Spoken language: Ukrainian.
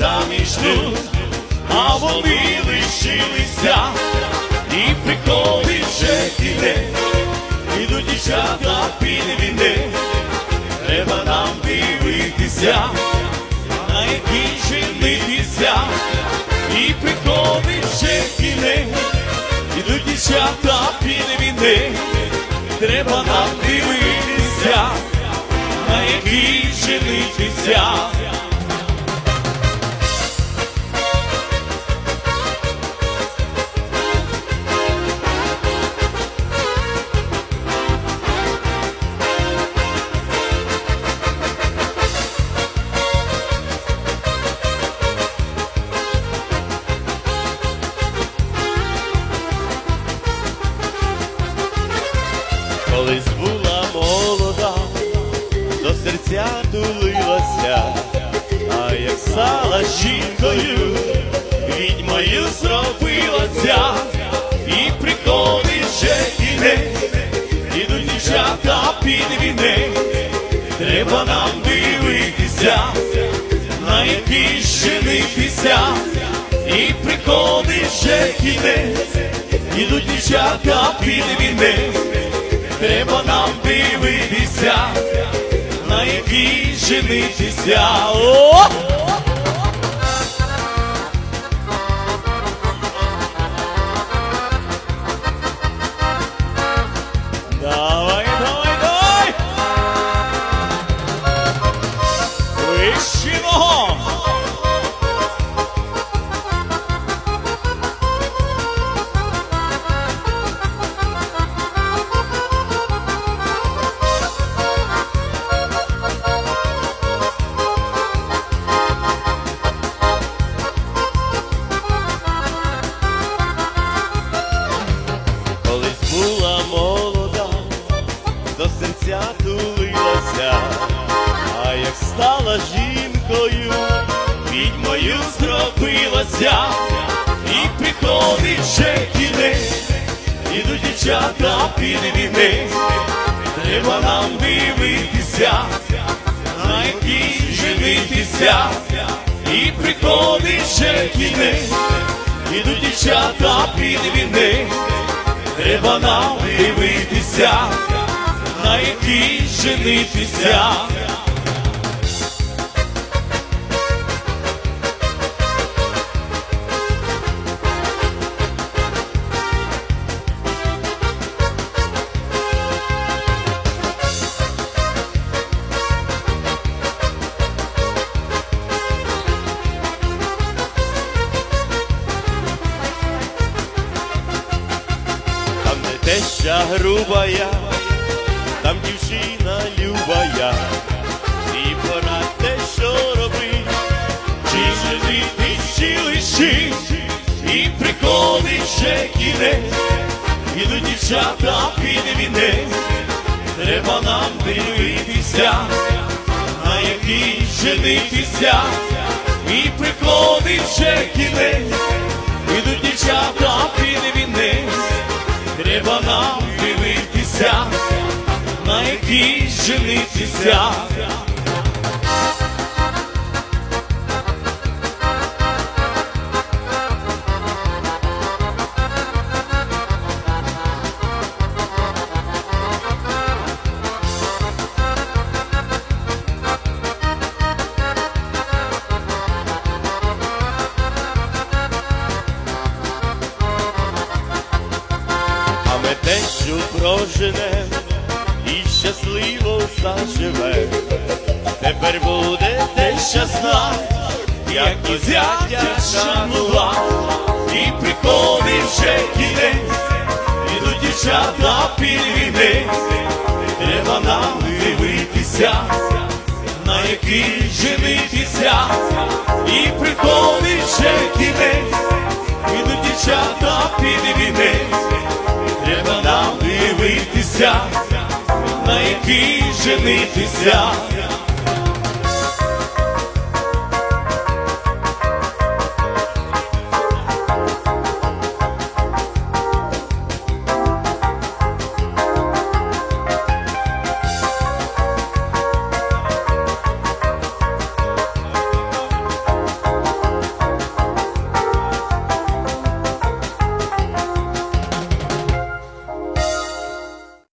заміж йдуть, а вони лишилися, і приходить вже кінець, ідуть дівчата під вінець, треба нам дивитися, на якій женитися, і приходить вже кінець, ідуть дівчата під вінець, треба нам дивитися, на якій женитися. Колись була молода, до серця тулилася, а як стала жінкою, відьмою зробилася, і приходить вже кінець, ідуть дівчата під вінець, треба нам дивитися, на який женитися, і приходить вже кінець, ідуть дівчата під вінець. Треба нам дивитися, на якій женитися. Серця тулилася, а як стала жінкою, відьмою зробилася, і приходить ще кінець, ідуть дівчата під вінець, треба нам дивитися, на якій женитися, і приходить ще кінець, ідуть дівчата під вінець. Треба нам дивитися, на якій женитися. Теща грубая, дівчина любая, і пора те, що робить, чи женитись, чи лишить, і приходить ще кінець, ідуть дівчата під вінець, треба нам дивитися, на якій женитися, і приходить ще кінець, якій женитися. А проженем і щасливо заживе. Тепер буде те щасна, як зятя шанува, і приходить вже кінець, ідуть дівчата під вінець. Треба нам дивитися, на який женитися, і приходить вже кінець, ідуть дівчата під вінець. Треба нам дивитися, на який женитися.